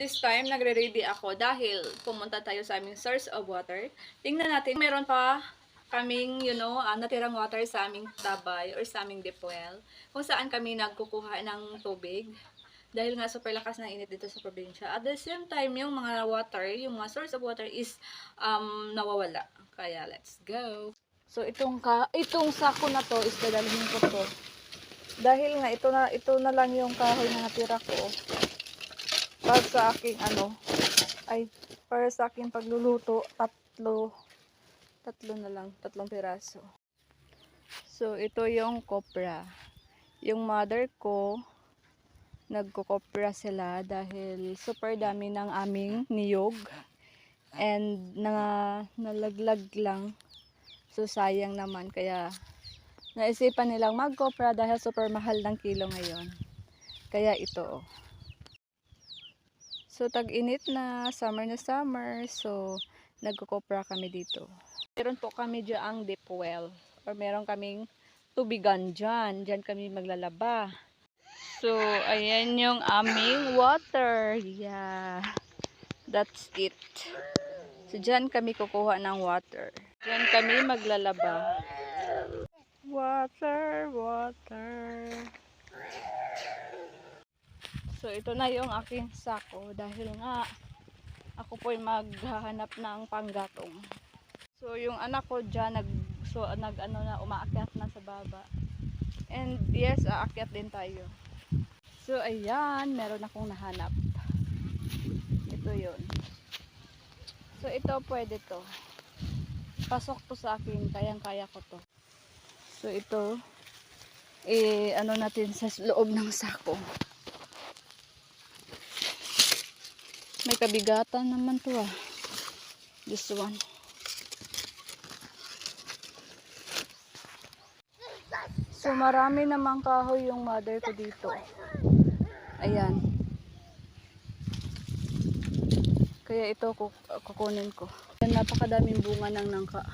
This time, nagre-ready ako dahil pumunta tayo sa aming source of water. Tingnan natin, meron pa kaming, you know, ah, natirang water sa aming tabay or sa aming deep kung saan kami nagkukuha ng tubig. Dahil nga super lakas ng init dito sa probinsya. At the same time, yung mga water, yung mga source of water is um, nawawala. Kaya, let's go. So, itong, ka itong sako na to is dadalhin ko to. Dahil nga, ito na, ito na lang yung kahoy na natira ko para sa aking ano ay para sa aking pagluluto tatlo tatlo na lang tatlong piraso. So ito yung kopra. Yung mother ko nagkokopra sila dahil super dami ng aming niyog and na nalaglag lang. So sayang naman. Kaya naisipan nilang magkopra dahil super mahal ng kilo ngayon. Kaya ito oh. So, tag-init na, summer na summer. So, nagkukopra kami dito. Meron po kami dyan deep well. Or meron kaming tubigan dyan. Dyan kami maglalaba. So, ayan yung aming water. Yeah. That's it. So, dyan kami kukuha ng water. Dyan kami maglalaba. Water, water. So, ito na yung aking sako dahil nga ako po'y maghahanap ng panggatong. So, yung anak ko dyan, nag, so, nag, ano na, umaakyat na sa baba. And, yes, aakyat din tayo. So, ayan, meron akong nahanap. Ito yun. So, ito pwede to. Pasok to sa akin, kayang-kaya ko to. So, ito, eh, ano natin sa loob ng sako. May kabigatan naman to ah. This one. So marami namang kahoy yung mother ko dito. Ayan. Kaya ito kuk- kukunin ko. Ayan, napakadaming bunga ng nangka.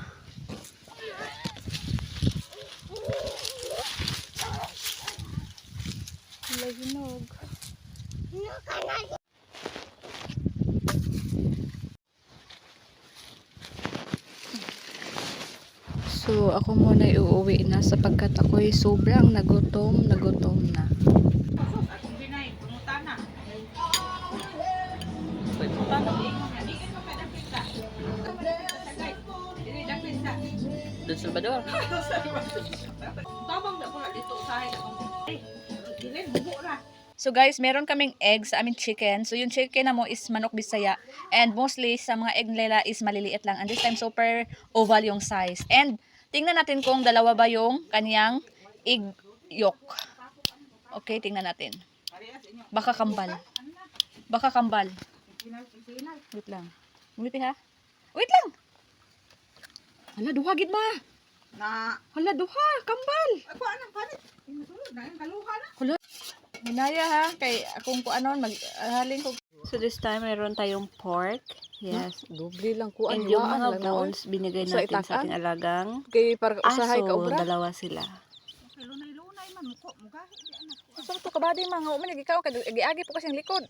Wala hinog. So, ako muna iuwi na sapagkat ako'y sobrang nagutom, nagutom na. Don Salvador. So guys, meron kaming eggs sa aming chicken. So yung chicken na mo is manok bisaya. And mostly sa mga egg nila is maliliit lang. And this time super oval yung size. And tingnan natin kung dalawa ba yung kaniyang egg yolk. Okay, tingnan natin. Baka kambal. Baka kambal. Wait lang. Wait ha. Wait lang. Hala, duha gid ba? Na, Hala, duha. Kambal. ako anang palit. Inusulod na yung kaluha na. Hinaya ha, kay akong ko ano, maghalin ko. So this time, meron tayong pork. Yes. Doble lang ko And yung mga bones, binigay So, natin sa itakan? ating alagang Kay para usahay ka obra. Dalawa sila. Lunay-lunay man, muko, mugahi. di anak ko. Sa to kabadi mga uman ikaw kay agi po kasi ang likod.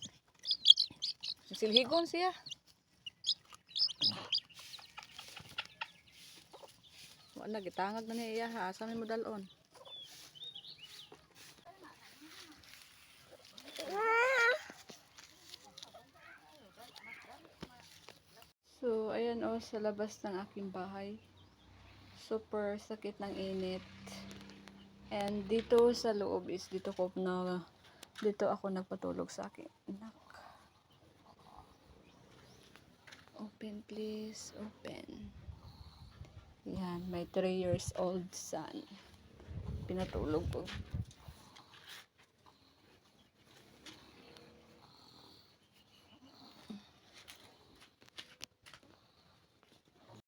Silhigon siya. Wala gitangag na niya iya ha, asa mo dalon. So, ayan o, sa labas ng aking bahay. Super sakit ng init. And dito sa loob is dito ko na dito ako nagpatulog sa akin. Anak. Open please, open. Yan, my 3 years old son. Pinatulog ko.